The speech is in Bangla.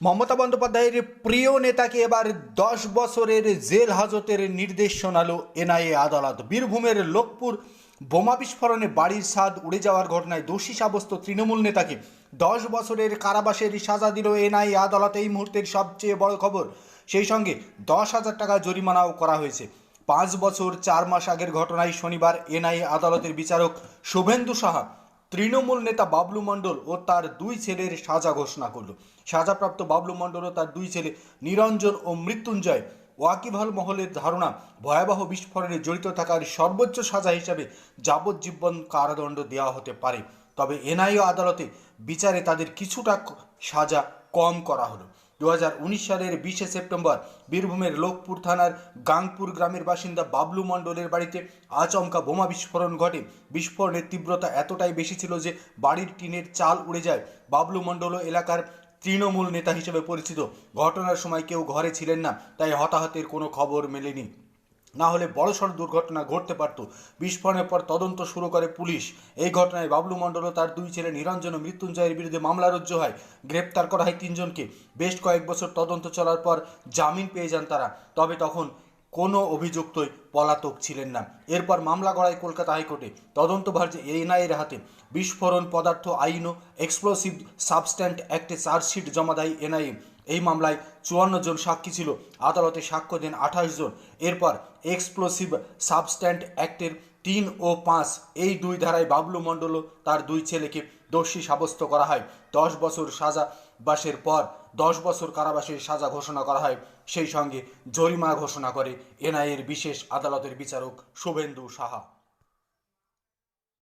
মমতা বন্দ্যোপাধ্যায়ের প্রিয় নেতাকে এবার দশ বছরের জেল হাজতের নির্দেশ শোনালো এনআইএ আদালত। বীরভূমের লোকপুর বোমা বিস্ফোরণে বাড়ির স্বাদ উড়ে যাওয়ার ঘটনায় দোষী সাব্যস্ত তৃণমূল নেতাকে দশ বছরের কারাবাসের সাজা দিল এনআইএ আদালত। এই মুহূর্তের সবচেয়ে বড় খবর, সেই সঙ্গে দশ হাজার টাকা জরিমানাও করা হয়েছে। পাঁচ বছর চার মাস আগের ঘটনায় শনিবার এনআইএ আদালতের বিচারক শুভেন্দু সাহা তৃণমূল নেতা বাবলু মণ্ডল ও তার দুই ছেলের সাজা ঘোষণা করল। সাজাপ্রাপ্ত বাবলু মণ্ডল ও তার দুই ছেলে নিরঞ্জন ও মৃত্যুঞ্জয় ওয়াকিবহাল মহলের ধারণা ভয়াবহ বিস্ফোরণে জড়িত থাকার সর্বোচ্চ সাজা হিসাবে যাবজ্জীবন কারাদণ্ড দেওয়া হতে পারে। তবে এনআইও আদালতে বিচারে তাদের কিছুটা সাজা কম করা হলো। দু হাজার উনিশ সালের বিশে সেপ্টেম্বর বীরভূমের লোকপুর থানার গাংপুর গ্রামের বাসিন্দা বাবলু মণ্ডলের বাড়িতে আচমকা বোমা বিস্ফোরণ ঘটে। বিস্ফোরণের তীব্রতা এতটাই বেশি ছিল যে বাড়ির টিনের চাল উড়ে যায়। বাবলু মণ্ডল এলাকার তৃণমূল নেতা হিসেবে পরিচিত। ঘটনার সময় কেউ ঘরে ছিলেন না, তাই হতাহতের কোনো খবর মেলেনি। না হলে বড়সড় দুর্ঘটনা ঘটতে পারত। বিস্ফোরণের পর তদন্ত শুরু করে পুলিশ। এই ঘটনায় বাবলু মণ্ডল ও তার দুই ছেলে নিরঞ্জন ও মৃত্যুঞ্জয়ের বিরুদ্ধে মামলা রুজু হয়। গ্রেপ্তার করা হয় তিনজনকে। বেশ কয়েক বছর তদন্ত চলার পর জামিন পেয়ে যান তারা। তবে তখন কোনো অভিযুক্তই পলাতক ছিলেন না। এরপর মামলা গড়ায় কলকাতা হাইকোর্টে। তদন্তভার যে এনআইয়ের হাতে। বিস্ফোরণ পদার্থ, আইন ও এক্সপ্লোসিভ সাবস্ট্যান্ট অ্যাক্টে চার্জশিট জমা দেয় এনআইএ এই মামলায় চুয়ান্ন জন সাক্ষী ছিল। আদালতে সাক্ষ্য দেন আঠাশ জন। এরপর এক্সপ্লোসিভ সাবস্ট্যান্ট অ্যাক্টের তিন ও পাঁচ এই দুই ধারায় বাবলু মণ্ডল তার দুই ছেলেকে দোষী সাব্যস্ত করা হয়। দশ বছর সাজা বাসের পর দশ বছর কারাবাসের সাজা ঘোষণা করা হয়। সেই সঙ্গে জরিমানা ঘোষণা করে এনআইএর বিশেষ আদালতের বিচারক শুভেন্দু সাহা।